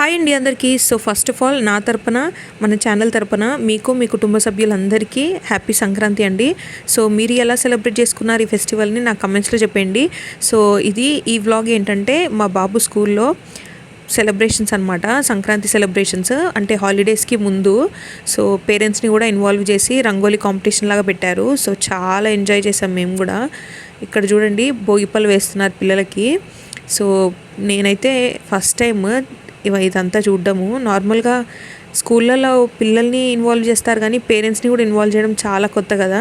Hi అండి అందరికీ. So first of all నా తరపున మన ఛానల్ తరపున మీకు మీ కుటుంబ సభ్యులందరికీ హ్యాపీ సంక్రాంతి అండి. సో మీరు ఎలా సెలబ్రేట్ చేసుకున్నారు ఈ ఫెస్టివల్ని నా కమెంట్స్లో చెప్పండి సో ఇది ఈ వ్లాగ్ ఏంటంటే మా బాబు స్కూల్లో సెలబ్రేషన్స్ అనమాట సంక్రాంతి సెలబ్రేషన్స్ అంటే హాలిడేస్కి ముందు. సో పేరెంట్స్ని కూడా ఇన్వాల్వ్ చేసి రంగోలీ కాంపిటీషన్ లాగా పెట్టారు. సో చాలా ఎంజాయ్ చేసాం మేము కూడా. ఇక్కడ చూడండి భోగిపళ్ళు వేస్తున్నారు పిల్లలకి. సో నేనైతే ఫస్ట్ టైం ఇవ ఇదంతా చూడడము. నార్మల్గా స్కూళ్ళలో పిల్లల్ని ఇన్వాల్వ్ చేస్తారు కానీ పేరెంట్స్ని కూడా ఇన్వాల్వ్ చేయడం చాలా కొత్త కదా.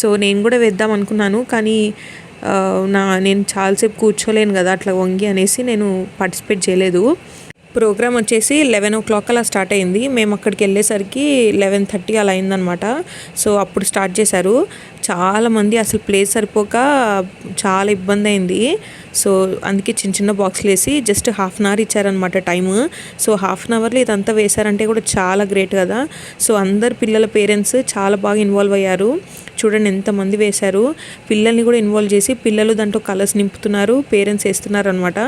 సో నేను కూడా వేద్దాం అనుకున్నాను కానీ నా నేను చాలాసేపు కూర్చోలేను కదా అట్లా వంగి అనేసి నేను పార్టిసిపేట్ చేయలేదు. ప్రోగ్రామ్ వచ్చేసి లెవెన్ ఓ క్లాక్ అలా స్టార్ట్ అయింది. మేము అక్కడికి వెళ్ళేసరికి లెవెన్ థర్టీ అలా అయిందనమాట సో అప్పుడు స్టార్ట్ చేశారు. చాలామంది అసలు ప్లేస్ సరిపోక చాలా ఇబ్బంది అయింది. సో అందుకే చిన్న చిన్న బాక్స్లు వేసి జస్ట్ హాఫ్ అన్ అవర్ ఇచ్చారనమాట టైము సో హాఫ్ అన్ అవర్లో ఇదంతా వేశారంటే కూడా చాలా గ్రేట్ కదా. సో అందరు పిల్లల పేరెంట్స్ చాలా బాగా ఇన్వాల్వ్ అయ్యారు. చూడండి ఎంతమంది వేశారు. పిల్లల్ని కూడా ఇన్వాల్వ్ చేసి పిల్లలు దాంట్లో కలర్స్ నింపుతున్నారు పేరెంట్స్ వేస్తున్నారు అనమాట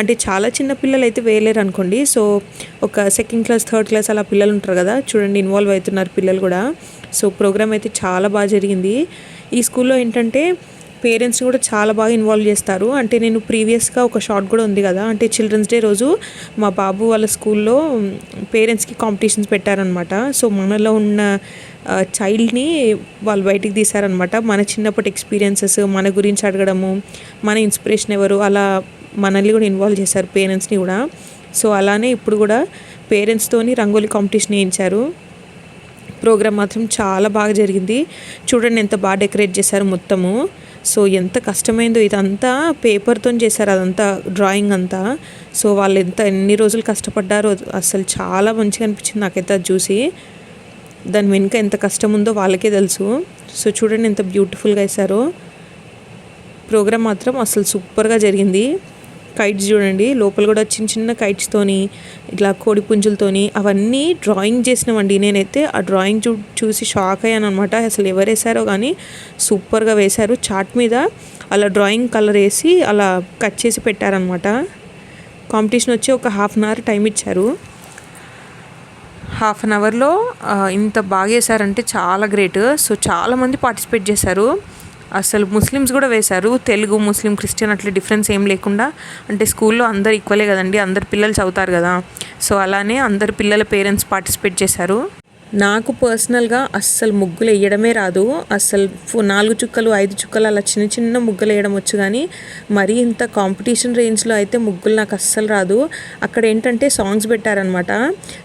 అంటే చాలా చిన్న పిల్లలు అయితే వేయలేరు అనుకోండి. సో ఒక సెకండ్ క్లాస్ థర్డ్ క్లాస్ అలా పిల్లలు ఉంటారు కదా చూడండి ఇన్వాల్వ్ అవుతున్నారు పిల్లలు కూడా. సో ప్రోగ్రామ్ అయితే చాలా బాగా జరిగింది. ఈ స్కూల్లో ఏంటంటే పేరెంట్స్ని కూడా చాలా బాగా ఇన్వాల్వ్ చేస్తారు. అంటే నేను ప్రీవియస్గా ఒక షార్ట్ కూడా ఉంది కదా. అంటే చిల్డ్రన్స్ డే రోజు మా బాబు వాళ్ళ స్కూల్లో పేరెంట్స్కి కాంపిటీషన్స్ పెట్టారనమాట సో మనలో ఉన్న చైల్డ్ని వాళ్ళు బయటికి తీశారనమాట మన చిన్నప్పటి ఎక్స్పీరియన్సెస్ మన గురించి అడగడము మన ఇన్స్పిరేషన్ ఎవరు అలా మనల్ని కూడా ఇన్వాల్వ్ చేశారు పేరెంట్స్ని కూడా. సో అలానే ఇప్పుడు కూడా పేరెంట్స్తోని రంగోలీ కాంపిటీషన్ వేయించారు. ప్రోగ్రామ్ మాత్రం చాలా బాగా జరిగింది. చూడండి ఎంత బాగా డెకరేట్ చేశారు మొత్తము. సో ఎంత కష్టమైందో ఇదంతా పేపర్తో చేశారు అదంతా డ్రాయింగ్ అంతా. సో వాళ్ళు ఎంత ఎన్ని రోజులు కష్టపడ్డారో అసలు చాలా మంచిగా అనిపించింది నాకైతే అది చూసి. దాని వెనుక ఎంత కష్టం ఉందో వాళ్ళకే తెలుసు. సో చూడండి ఎంత బ్యూటిఫుల్గా వేశారో. ప్రోగ్రామ్ మాత్రం అసలు సూపర్గా జరిగింది. కైట్స్ చూడండి. లోపల కూడా చిన్న చిన్న కైట్స్తోని ఇట్లా కోడి పుంజులతోని అవన్నీ డ్రాయింగ్ చేసినామండి నేనైతే ఆ డ్రాయింగ్ చూ చూసి షాక్ అయ్యాను అనమాట అసలు ఎవరు వేశారో కానీ సూపర్గా వేశారు. చాట్ మీద అలా డ్రాయింగ్ కలర్ వేసి అలా కట్ చేసి పెట్టారనమాట కాంపిటీషన్ వచ్చి ఒక హాఫ్ అన్ అవర్ టైం ఇచ్చారు. హాఫ్ అన్ అవర్లో ఇంత బాగా చేశారంటే చాలా గ్రేట్ సో చాలామంది పార్టిసిపేట్ చేశారు. అసలు ముస్లిమ్స్ కూడా వేశారు. తెలుగు ముస్లిం క్రిస్టియన్ అట్లా డిఫరెన్స్ ఏం లేకుండా అంటే స్కూల్లో అందరు ఈక్వలే కదండి. అందరు పిల్లలు చదువుతారు కదా. సో అలానే అందరు పిల్లల పేరెంట్స్ పార్టిసిపేట్ చేశారు. నాకు పర్సనల్గా అస్సలు ముగ్గులు వేయడమే రాదు. అస్సలు నాలుగు చుక్కలు ఐదు చుక్కలు అలా చిన్న చిన్న ముగ్గులు వేయడం వచ్చు కానీ మరీ ఇంత కాంపిటీషన్ రేంజ్లో అయితే ముగ్గులు నాకు అస్సలు రాదు. అక్కడ ఏంటంటే సాంగ్స్ పెట్టారనమాట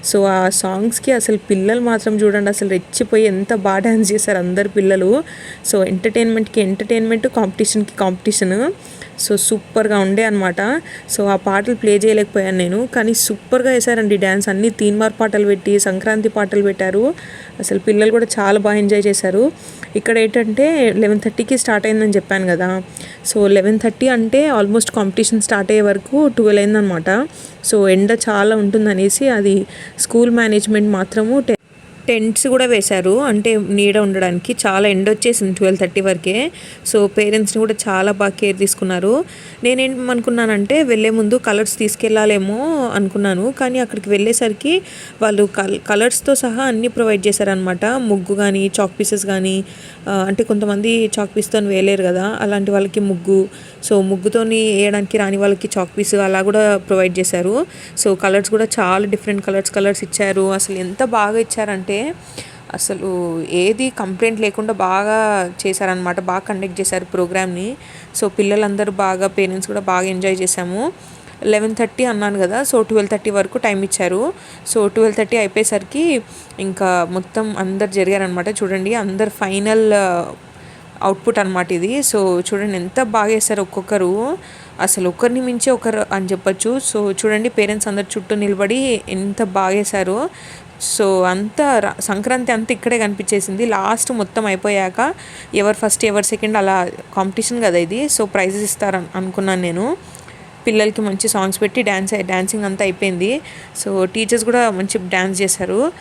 సో ఆ సాంగ్స్కి అసలు పిల్లలు మాత్రం చూడండి అసలు రెచ్చిపోయి ఎంత బాగా డ్యాన్స్ చేశారు అందరు పిల్లలు. సో ఎంటర్టైన్మెంట్కి ఎంటర్టైన్మెంట్ కాంపిటీషన్కి కాంపిటీషన్ సో సూపర్గా ఉండే అనమాట సో ఆ పాటలు ప్లే చేయలేకపోయాను నేను. కానీ సూపర్గా వేశారండి డ్యాన్స్. అన్ని తీన్మార్ పాటలు పెట్టి సంక్రాంతి పాటలు పెట్టారు. అసలు పిల్లలు కూడా చాలా బాగా ఎంజాయ్ చేశారు. ఇక్కడ ఏంటంటే లెవెన్ థర్టీకి స్టార్ట్ అయిందని చెప్పాను కదా. సో లెవెన్ థర్టీ అంటే ఆల్మోస్ట్ కాంపిటీషన్ స్టార్ట్ అయ్యే వరకు ట్వెల్వ్ అయిందనమాట సో ఎండ చాలా ఉంటుందనేసి అది స్కూల్ మేనేజ్మెంట్ మాత్రము టెంట్స్ కూడా వేశారు. అంటే నీడ ఉండడానికి చాలా ఎండ వచ్చేసింది ట్వెల్వ్ థర్టీ వరకే. సో పేరెంట్స్ని కూడా చాలా బాగా కేర్ తీసుకున్నారు. నేనేమనుకున్నానంటే వెళ్ళే ముందు కలర్స్ తీసుకెళ్ళాలేమో అనుకున్నాను. కానీ అక్కడికి వెళ్ళేసరికి వాళ్ళు కల్ కలర్స్తో సహా అన్నీ ప్రొవైడ్ చేశారనమాట ముగ్గు కానీ చాక్ పీసెస్ కానీ అంటే కొంతమంది చాక్ పీస్తో వేయలేరు కదా. అలాంటి వాళ్ళకి ముగ్గు సో ముగ్గుతోని వేయడానికి రాని వాళ్ళకి చాక్ పీస్ అలా కూడా ప్రొవైడ్ చేశారు. సో కలర్స్ కూడా చాలా డిఫరెంట్ కలర్స్ కలర్స్ ఇచ్చారు. అసలు ఎంత బాగా ఇచ్చారంటే అసలు ఏది కంప్లైంట్ లేకుండా బాగా చేశారనమాట బాగా కండక్ట్ చేశారు ప్రోగ్రామ్ని. సో పిల్లలందరూ బాగా పేరెంట్స్ కూడా బాగా ఎంజాయ్ చేశాము. లెవెన్ థర్టీ అన్నాను కదా సో ట్వెల్వ్ థర్టీ వరకు టైం ఇచ్చారు. సో ట్వెల్వ్ థర్టీ అయిపోయేసరికి ఇంకా మొత్తం అందరు జరిగారనమాట చూడండి అందరు ఫైనల్ అవుట్పుట్ అనమాట ఇది. సో చూడండి ఎంత బాగా వేస్తారు ఒక్కొక్కరు. అసలు ఒకరిని మించి ఒకరు అని చెప్పొచ్చు. సో చూడండి పేరెంట్స్ అందరు చుట్టూ నిలబడి ఎంత బాగా వేశారు సో అంత సంక్రాంతి అంతా ఇక్కడే కనిపించేసింది. లాస్ట్ మొత్తం అయిపోయాక ఎవరు ఫస్ట్ ఎవరు సెకండ్ అలా కాంపిటీషన్ కదా ఇది. సో ప్రైజెస్ ఇస్తారు అనుకున్నాను నేను. పిల్లలకి మంచి సాంగ్స్ పెట్టి డ్యాన్స్ డ్యాన్సింగ్ అంతా అయిపోయింది. సో టీచర్స్ కూడా మంచి డ్యాన్స్ చేశారు.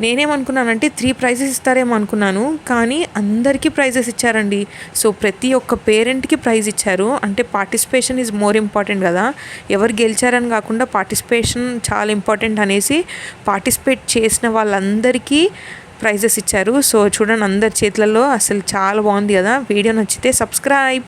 నేనేమనుకున్నానంటే త్రీ ప్రైజెస్ ఇస్తారేమో అనుకున్నాను కానీ అందరికీ ప్రైజెస్ ఇచ్చారండి. సో ప్రతి ఒక్క పేరెంట్కి ప్రైజ్ ఇచ్చారు. అంటే పార్టిసిపేషన్ ఈజ్ మోర్ ఇంపార్టెంట్ కదా. ఎవరు గెలిచారని కాకుండా పార్టిసిపేషన్ చాలా ఇంపార్టెంట్ అనేసి పార్టిసిపేట్ చేసిన వాళ్ళందరికీ ప్రైజెస్ ఇచ్చారు. సో చూడండి అందరి చేతులలో అసలు చాలా బాగుంది కదా. వీడియో నచ్చితే సబ్స్క్రైబ్